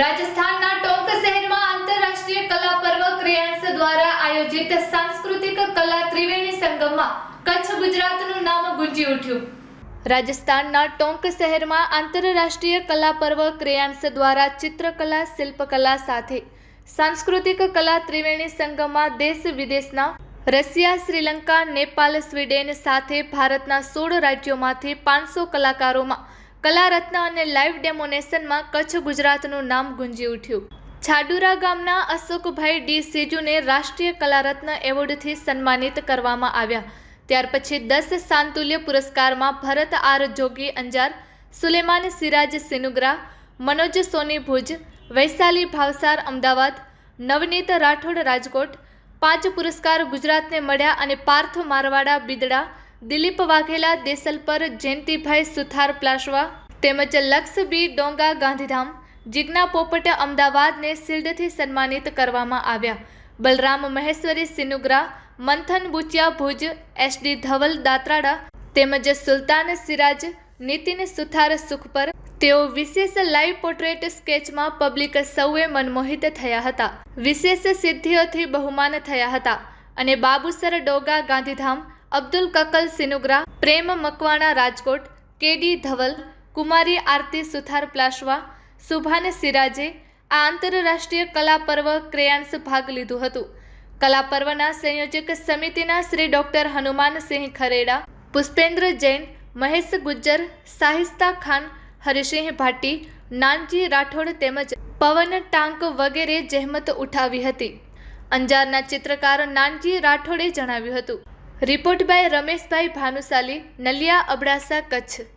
રાજસ્થાનના ટોંક શહેરમાં આંતરરાષ્ટ્રીય કલા પર્વ ક્રિયાન્સ દ્વારા આયોજિત સાંસ્કૃતિક કલા ત્રિવેણી સંગમમાં કચ્છ ગુજરાતનું નામ ગુંજી ઉઠ્યું. રાજસ્થાનના ટોંક શહેરમાં આંતરરાષ્ટ્રીય કલા પર્વ ક્રિયાન્સ દ્વારા ચિત્રકલા, શિલ્પકલા સાથે સાંસ્કૃતિક કલા ત્રિવેણી સંગમમાં દેશ વિદેશના રશિયા, શ્રીલંકા નેપાલ સ્વીડેન સાથે ભારતના સોળ રાજ્યોમાંથી પાંચસો કલાકારોમાં કલા રત્ન અને લાઈવ ડેમોનેશનમાં કચ્છ ગુજરાતનું નામ ગુંજી ઉઠ્યું. છાડુરા ગામના અશોકભાઈ ડી સેજુને રાષ્ટ્રીય કલારત્ન એવોર્ડથી સન્માનિત કરવામાં આવ્યા. ત્યાર પછી દસ સાંતુલ્ય પુરસ્કારમાં ભરત આર જોગી અંજાર, સુલેમાન સિરાજ સિનુગ્રા, મનોજ સોની ભુજ, વૈશાલી ભાવસાર અમદાવાદ, નવનીત રાઠોડ રાજકોટ, પાંચ પુરસ્કાર ગુજરાતને મળ્યા અને પાર્થ મારવાડા બિદડા દિલીપ વાઘેલા દેસલપર જયંતિભાઈ સુથાર પ્લાશવા તેમજ લક્ષ બી ડોંગા ગાંધીધામ જિજ્ઞા પોપટ અમદાવાદને શિલ્ડથી સન્માનિત કરવામાં આવ્યા. બલરામ મહેશ્વરી સિનુગ્રા, મંથન બુચિયા ભુજ એસડી ધવલ દાત્રાડા તેમજ સુલતાન સિરાજ, નીતિન સુથાર સુખપર તેઓ વિશેષ લાઈવ પોર્ટ્રેટ સ્કેચમાં પબ્લિક સૌએ મનમોહિત થયા હતા. વિશેષ સિદ્ધિઓથી બહુમાન થયા હતા અને બાબુસર ડોગા ગાંધીધામ અબ્દુલ કકલ સિનુગ્રા, પ્રેમ મકવાણા રાજકોટ, કેડી ધવલ, કુમારી આરતી સુથાર પ્લાશવા, સુભાન સિરાજે આ આંતરરાષ્ટ્રીય કલા પર્વ ક્રેયાન્સ ભાગ લીધું હતું. કલા પર્વના સંયોજક સમિતિના શ્રી ડોક્ટર હનુમાનસિંહ ખરેડા, પુષ્પેન્દ્ર જૈન, મહેશ ગુજ્જર, સાહિસ્તા ખાન, હરિસિંહ ભાટી, નાનજી રાઠોડ તેમજ પવન ટાંક વગેરે જહેમત ઉઠાવી હતી. અંજારના ચિત્રકાર નાનજી રાઠોડે જણાવ્યું હતું. Report by Rameshbhai Bhanushali Naliya Abdasa Kutch.